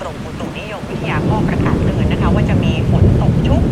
กรมอุตุนิยมวิทยาก็ประกาศเตือนนะคะ ว่าจะมีฝนตกชุก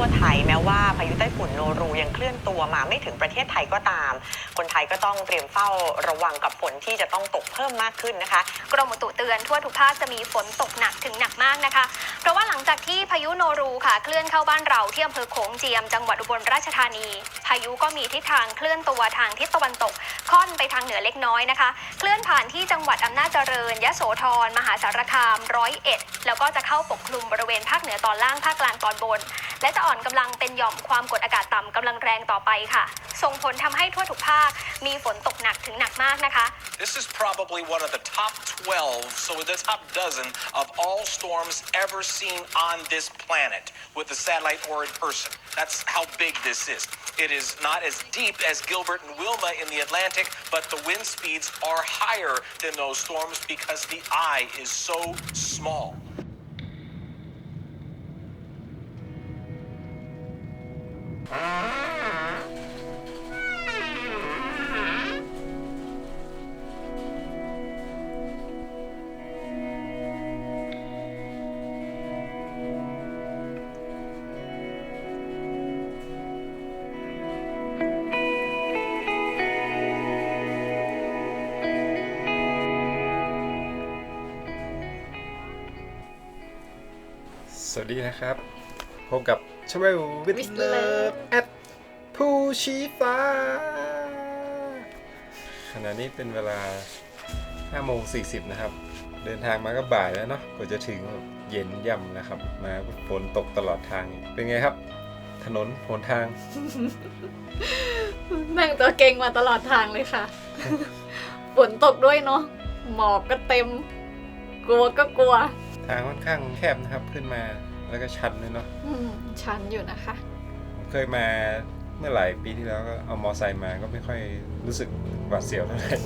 ทั่วไทยแม้ว่าพายุไต้ฝุ่นโนรูยังเคลื่อนตัวมาไม่ถึงประเทศไทยก็ตาม คนไทยก็ต้องเตรียมเฝ้าระวังกับฝนที่จะต้องตกเพิ่มมากขึ้นนะคะ กรมอุตุเตือนทั่วทุกภาคจะมีฝนตกหนักถึงหนักมากนะคะ เพราะว่าหลังจากที่พายุโนรูค่ะเคลื่อนเข้าบ้านเราที่อำเภอโขงเจียม จังหวัดอุบลราชธานี พายุก็มีทิศทางเคลื่อนตัวทางทิศตะวันตก ค่อนไปทางเหนือเล็กน้อยนะคะ เคลื่อนผ่านที่จังหวัดอำนาจเจริญยะโสธรมหาสารคามร้อยเอ็ดแล้วก็จะเข้าปกคลุมบริเวณภาคเหนือตอนล่างภาคกลางตอนบน และจะอ่อนกำลังเป็นหย่อมความกดอากาศต่ำกำลังแรงต่อไปค่ะ ส่งผลทำให้ทั่วทุกภาคมีฝนตกหนักถึงหนักมากนะคะ This is probably one of the top 12, so the top dozen of all storms ever seen on this planet with a satellite or in person. That's how big this is. It is not as deep as Gilbert and Wilma in the Atlantic, but the wind speeds are higher than those storms because the eye is so small. ดีนะครับ พบกับชเวลวิ With ทเลิฟ Love แอดผู้ชี้ฟ้า ขณะนี้เป็นเวลา5โมง40 นะครับ เดินทางมาก็บ่ายแล้วเนาะกว่าจะถึงแบบเย็นย่ำนะครับ มาฝนตกตลอดทางเป็นไงครับ ถนนหนทาง นั่งตัวเก่งมาตลอดทางเลยค่ะ ฝนตกด้วยเนาะ หมอกก็เต็ม กลัวก็กลัว ทางค่อนข้างแคบนะครับขึ้นมา แล้วก็ชันด้วยเนาะอืมชันอยู่นะคะผมเคยมาเมื่อหลายปีที่แล้วก็เอามอไซค์มาก็ไม่ค่อยรู้สึกหวาดเสียวเท่าไหร่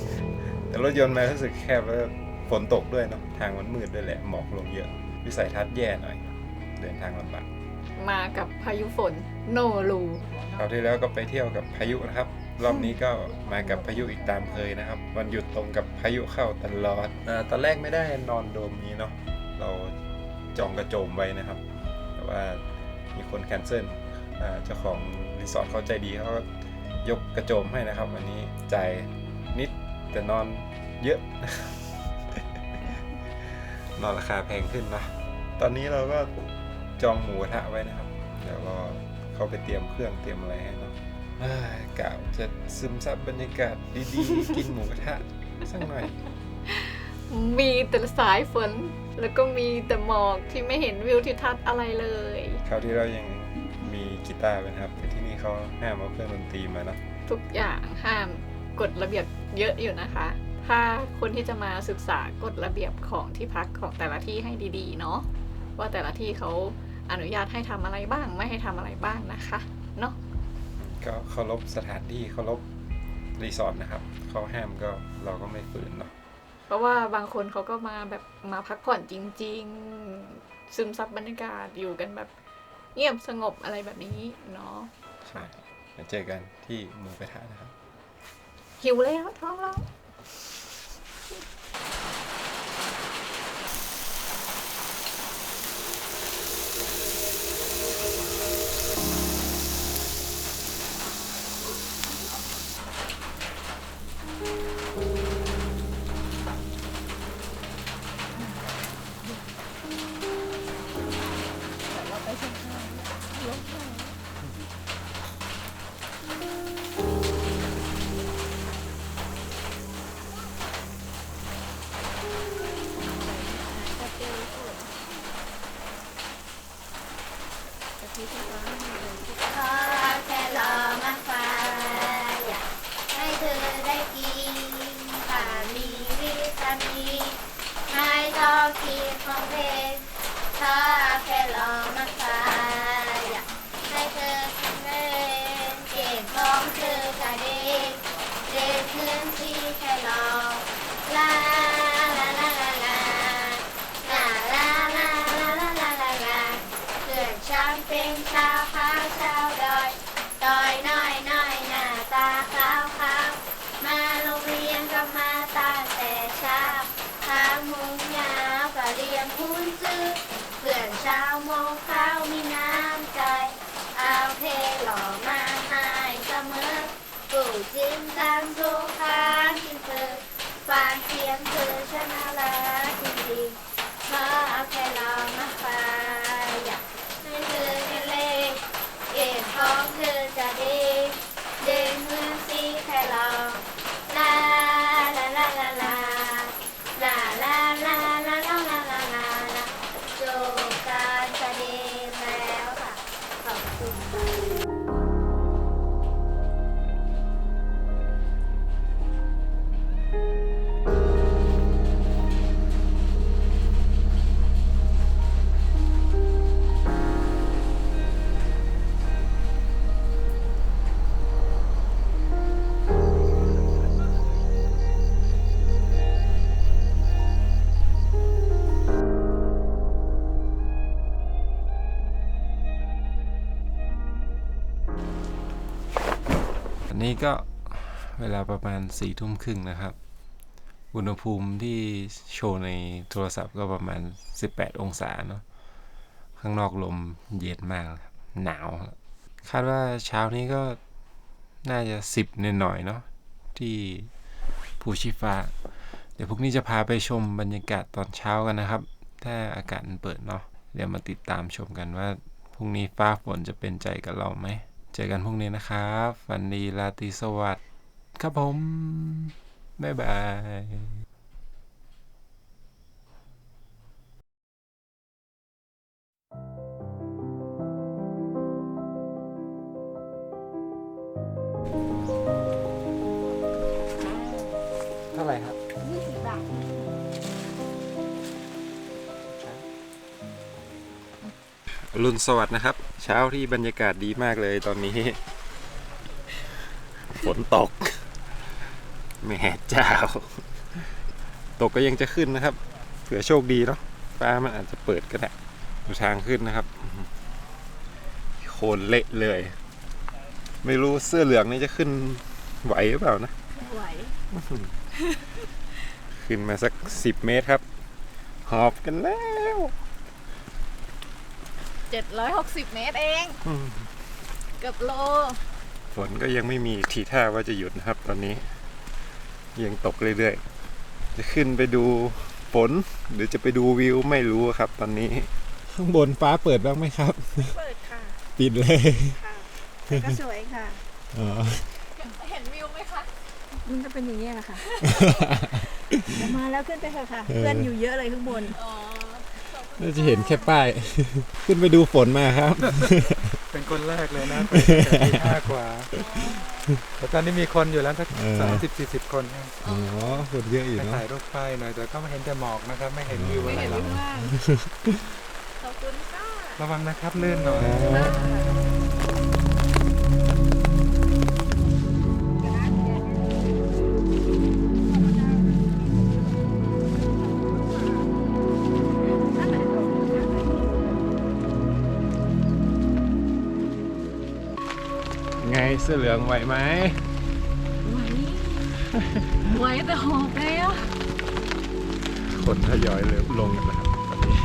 แต่รถยนต์มารู้สึกแคบแล้วก็ฝนตกด้วยเนาะทางมันมืดด้วยแหละหมอกลงเยอะ วิสัยทัศน์แย่หน่อย เดินทางลำบากมากับพายุฝนโนรูคราวที่แล้วก็ไปเที่ยวกับพายุนะครับ รอบนี้ก็มากับพายุอีกตามเคยนะครับ วันหยุดตรงกับพายุเข้าตลอดอาตอนแรกไม่ได้นอนโดมนี้เนาะเราจองกระโจมไว้นะครับแต่ ว่ามีคนแคนเซิลเจ้าของรีสอร์ทเขาใจดีเขายกกระโจมให้นะครับ วันนี้จ่ายนิดแต่นอนเยอะ นอนราคาแพงขึ้นนะตอนนี้เราก็จองหมูกระทะไว้นะครับ เดี๋ยวก็เข้าไปเตรียมเครื่องเตรียมอะไรให้เนาะกะจะซึมซับบรรยากาศดีๆ กินหมูกระทะสักหน่อย มีแต่สายฝน แล้วก็มีแต่หมอกที่ไม่เห็นวิวทิวทัศน์อะไรเลย คราวที่เรายังมีกีตาร์ไว้นะครับแต่ที่นี่เขาห้ามเอาเครื่องดนตรีมาเนาะทุกอย่างห้ามกฎระเบียบเยอะอยู่นะคะ ถ้าคนที่จะมาศึกษากฎระเบียบของที่พักของแต่ละที่ให้ดีๆ เนาะว่าแต่ละที่เขาอนุญาตให้ทำอะไรบ้าง ไม่ให้ทำอะไรบ้างนะคะเนาะก็เคารพสถานที่เคารพรีสอร์ทนะครับเขาห้ามก็เราก็ไม่ฝืนเนาะ เพราะว่าบางคนเขาก็มาแบบมาพักผ่อนจริง ๆ ซึมซับบรรยากาศอยู่กันแบบเงียบสงบอะไรแบบนี้เนาะใช่มาเจอกันที่หมูกระทะนะครับ หิวแล้วท้องร้อง Okay. 五经三不 นี้ก็เวลาประมาณสี่ทุ่มครึ่งนะครับ อุณหภูมิที่โชว์ในโทรศัพท์ก็ประมาณ 18 องศาเนาะ ข้างนอกลมเย็นมากครับหนาว คาดว่าเช้านี้ก็น่าจะ 10หน่อยเนาะที่ภูชีฟ้า เดี๋ยวพรุ่งนี้จะพาไปชมบรรยากาศตอนเช้ากันนะครับ ถ้าอากาศมันเปิดเนาะ เดี๋ยวมาติดตามชมกันว่าพรุ่งนี้ฟ้าฝนจะเป็นใจกับเราไหม เจอกันพรุ่งนี้นะครับฝันดีราตรีสวัสดิ์ครับผม บ๊ายบายเท่าไหร่ครับยี่สิบบาทอรุณสวัสดิ์นะครับ เช้าที่บรรยากาศดีมากเลยตอนนี้ ฝนตกแม่เจ้า ตกก็ยังจะขึ้นนะครับเผื่อโชคดีเนาะฟ้ามันอาจจะเปิดก็ได้ดูทางขึ้นนะครับอื้อหือโคลนเละเลย ไม่รู้เสื้อเหลืองนี่จะขึ้นไหวหรือเปล่านะไหวขึ้นมาสักสิบเมตรครับ หอบกันแล้ว 760 เมตรเอง อืมเกือบโล ฝนก็ยังไม่มีทีท่าว่าจะหยุดนะครับ ตอนนี้ ยังตกเรื่อยๆ จะขึ้นไปดูฝนหรือจะไปดูวิวไม่รู้ครับ ตอนนี้ ข้างบนฟ้าเปิดบ้างไหมครับ เปิดค่ะปิดเลยค่ะแต่ก็สวยค่ะอ๋อเห็นวิวไหมคะมันก็เป็นอย่างนี้ยแหละค่ะแต่มาแล้วขึ้นไปเถอะค่ะ เพื่อนอยู่เยอะเลยข้างบน อ๋อ น่าจะเห็นแค่ป้าย ขึ้นไปดูฝนมาครับ เป็นคนแรกเลยนะไปแต่ตีห้ากว่า แต่ตอนนี้มีคนอยู่แล้วสักเออ สามสิบสี่สิบคนครับอ๋อคนเยอะอยู่ไปเนาะถ่ายรูปป้ายหน่อยแต่ก็ไม่เห็นแต่หมอกนะครับ ไม่เห็นวิวไม่อะไรเห็นหรอกวิวล่างขอบคุณค่ะระวังนะครับลื่นหน่อย ไงเสื้อเหลืองไหวไหมไหวแต่หอบเลยอะคนทยอยเริ่มลงกันนะครับตอนนี้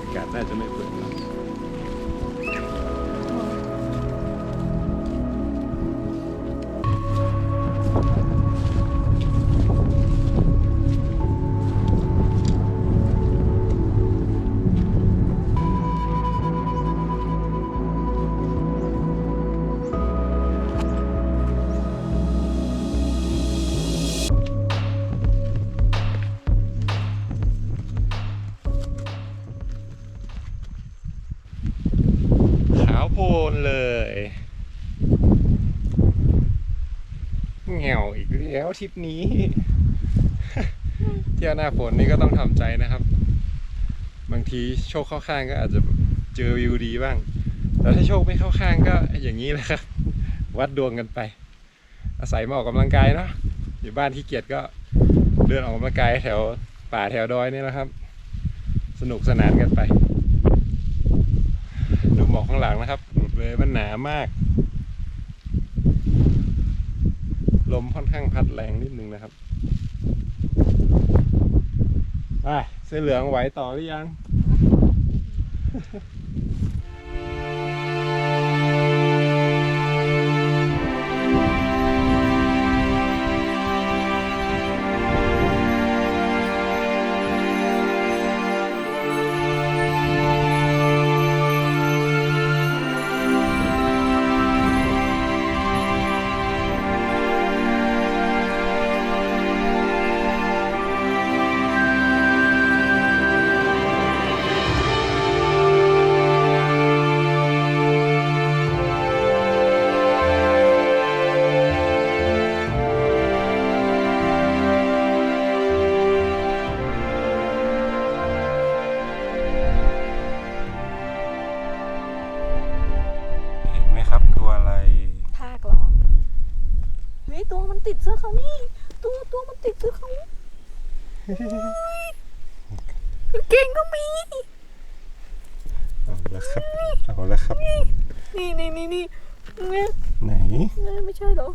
อากาศน่าจะไม่เปิด แล้วทริปนี้ เที่ยวหน้าฝนนี่ก็ต้องทำใจนะครับ บางทีโชคเข้าข้างก็อาจจะเจอวิวดีบ้าง แต่ถ้าโชคไม่เข้าข้างก็อย่างนี้แหละครับ วัดดวงกันไป อาศัยมาออกกำลังกายเนาะอยู่บ้านที่เกียจก็เดินออกกำลังกายแถวป่าแถวดอยนี่แหละครับ สนุกสนานกันไป ดูหมอกข้างหลังนะครับหลุดเลยมันหนามาก ลมค่อนข้างพัดแรงนิดนึงนะครับไปเสื้อเหลืองไหวต่อหรือยัง ตัวมันติดเสื้อเขานี่ ตัวตัวมันติดเสื้อเขาเก่งก็มี เอาละครับ เอาละครับ นี่นี่นี่นี่เนี่ยไหนเนี่ยไม่ใช่เหรอ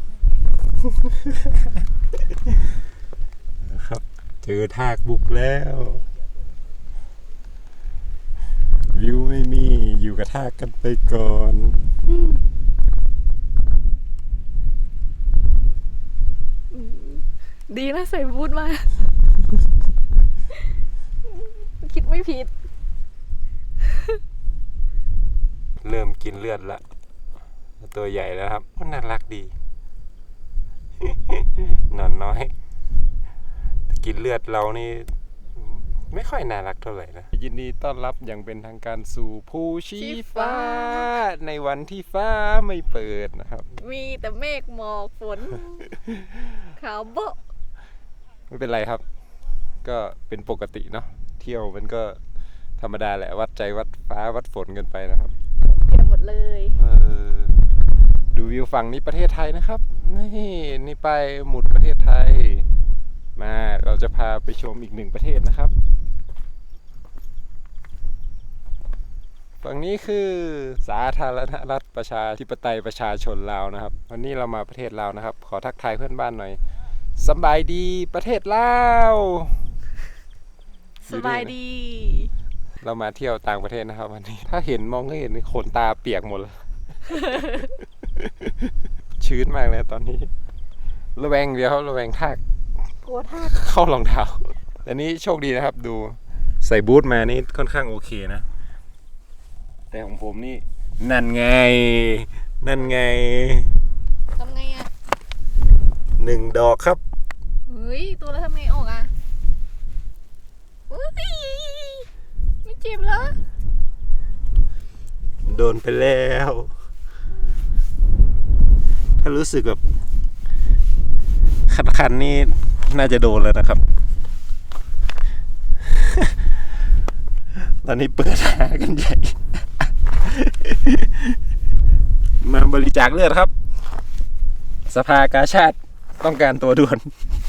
นะครับ เจอทากบุกแล้ว วิวไม่มีอยู่กับทากกันไปก่อน ดีนะใส่บูทมา คิดไม่ผิด เริ่มกินเลือดละ ตัวใหญ่แล้วครับมันน่ารักดีหนอนน้อย กินเลือดเรานี่ ไม่ค่อยน่ารักเท่าไหร่นะ ยินดีต้อนรับอย่างเป็นทางการสู่ภูชีฟ้า ในวันที่ฟ้าไม่เปิดนะครับ มีแต่เมฆหมอกฝน ขาวโบะ ไม่เป็นไรครับ ก็เป็นปกติเนาะเที่ยวมันก็ธรรมดาแหละวัดใจวัดฟ้าวัดฝนกันไปนะครับเปลี่ยนหมดเลยเออดูวิวฝั่งนี้ประเทศไทยนะครับ นี่นี่ไปายหมุดประเทศไทย มาเราจะพาไปชมอีกหนึ่งประเทศนะครับ ฝั่งนี้คือสาธารณรัฐประชาธิปไตยประชาชนลาวนะครับ วันนี้เรามาประเทศลาวนะครับ ขอทักทายเพื่อนบ้านหน่อย สำบายดีประเทศลาวสบายดี เรามาเที่ยวต่างประเทศนะครับวันนี้ ถ้าเห็นมองก็เห็นขนตาเปียกหมดเลยชื้นมากเลยตอนนี้ ระแวงเดียวครับระแวงทากกลัวทากเข้ารองเท้าแต่นี้โชคดีนะครับ ดูใส่บูทมานี่ค่อนข้างโอเคนะ แต่ของผมนี่ นั่นไง นั่นไงทำไงอะหนึ่งดอกครับ เฮ้ย ตัวแล้วทำไงออกอะอุ้ยไม่เจ็บเหรอ โดนไปแล้ว ถ้ารู้สึกแบบคันๆนี่น่าจะโดนแล้วนะครับ ตอนนี้เปิดหากันใหญ่ มาบริจาคเลือดครับ สภากาชาติต้องการตัวด่วนหน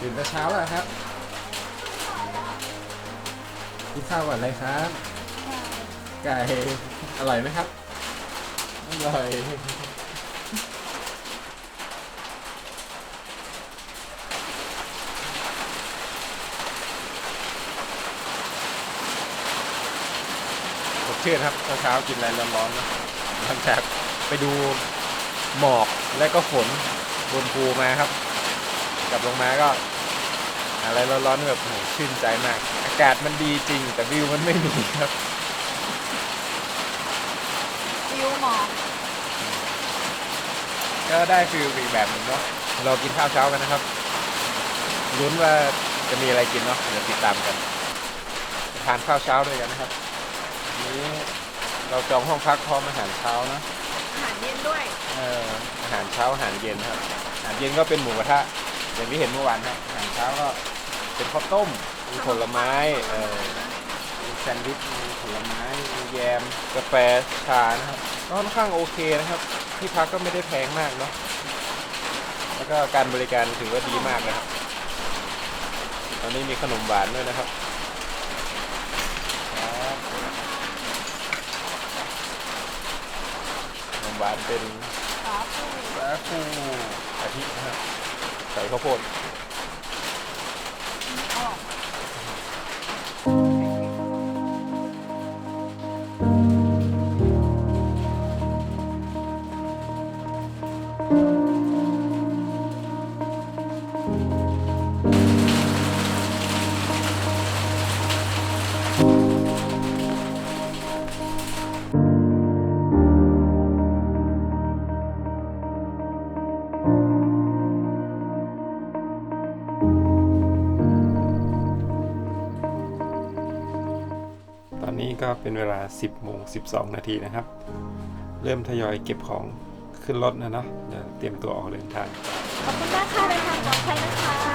ตื่นแต่เช้าแล้วครับกินข้าวก่อนเลยครับ ไก่อร่อยไหมครับ อร่อย สดชื่นครับเช้าๆกินอะไรร้อนๆนะหลังจากไปดูหมอกและก็ฝนบนภูมาครับ กลับลงมาก็ อะไรร้อนๆแบบโหชื่นใจมาก อากาศมันดีจริง แต่วิวมันไม่มีครับวิวหมอกก็ได้ฟิลอีกแบบหนึงเนาะเรากินข้าวเช้ากันนะครับลุ้นว่าจะมีอะไรกินเนาะเดี๋ยวติดตามกันทานข้าวเช้าด้วยกันนะครับวันนี้เราจองห้องพักพร้อมอาหารเช้านะอาหารเย็นด้วย เอ่ออาหารเช้าอาหารเย็นครับอาหารเย็นก็เป็นหมูกระทะ อย่างที่เห็นเมื่อวานครับอาหารเช้าก็เป็นข้าวต้มมีผลไม้เอ่อมีแซนด์วิชมีผลไม้มีแยมกาแฟชานะครับก็ค่อนข้างโอเคนะครับ ที่พักก็ไม่ได้แพงมากเนาะแล้วก็การบริการถือว่าดีมากนะครับ ตอนนี้มีขนมหวานด้วยนะครับครับขนมหวานเป็นสาคูสาคูกะทินะครับ ใส่ข้าวโพด เป็นเวลา 10โมง12 นาทีนะครับ เริ่มทยอยเก็บของขึ้นรถนะเนาะเดี๋ยวเตรียมตัวออกเดินทาง ขอบคุณมากค่ะเดินทางปลอดภัยนะคะ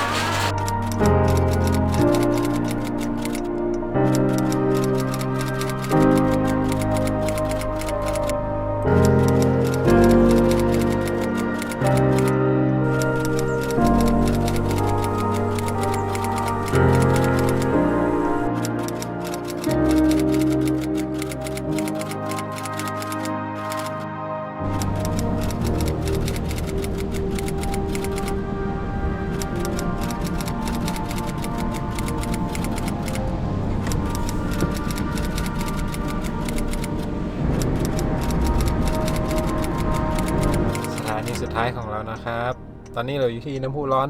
ท้ายของเรานะครับ ตอนนี้เราอยู่ที่น้ำพุร้อน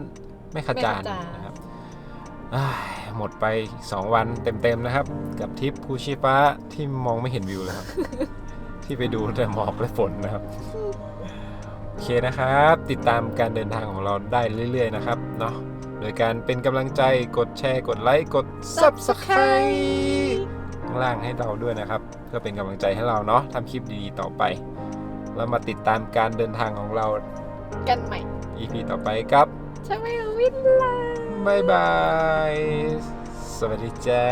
แม่ขจานแม่ขจานนะครับอ้ายหมดไป 2 วันเต็มๆนะครับ กับทริปภูชีฟ้าที่มองไม่เห็นวิวเลยครับ ที่ไปดูแต่หมอกและฝนนะครับโอเคนะครับ ติดตามการเดินทางของเราได้เรื่อย ๆ นะครับเนาะโดยการเป็นกำลังใจกดแชร์ กดไลค์กด Subscribe ข้างล่างให้เราด้วยนะครับ เพื่อเป็นกำลังใจให้เราเนาะทำคลิปดีๆต่อไป แล้วมาติดตามการเดินทางของเรา กันใหม่ EP ต่อไปครับใช่ไหมวินลาบ๊ายบาย สวัสดีจ้า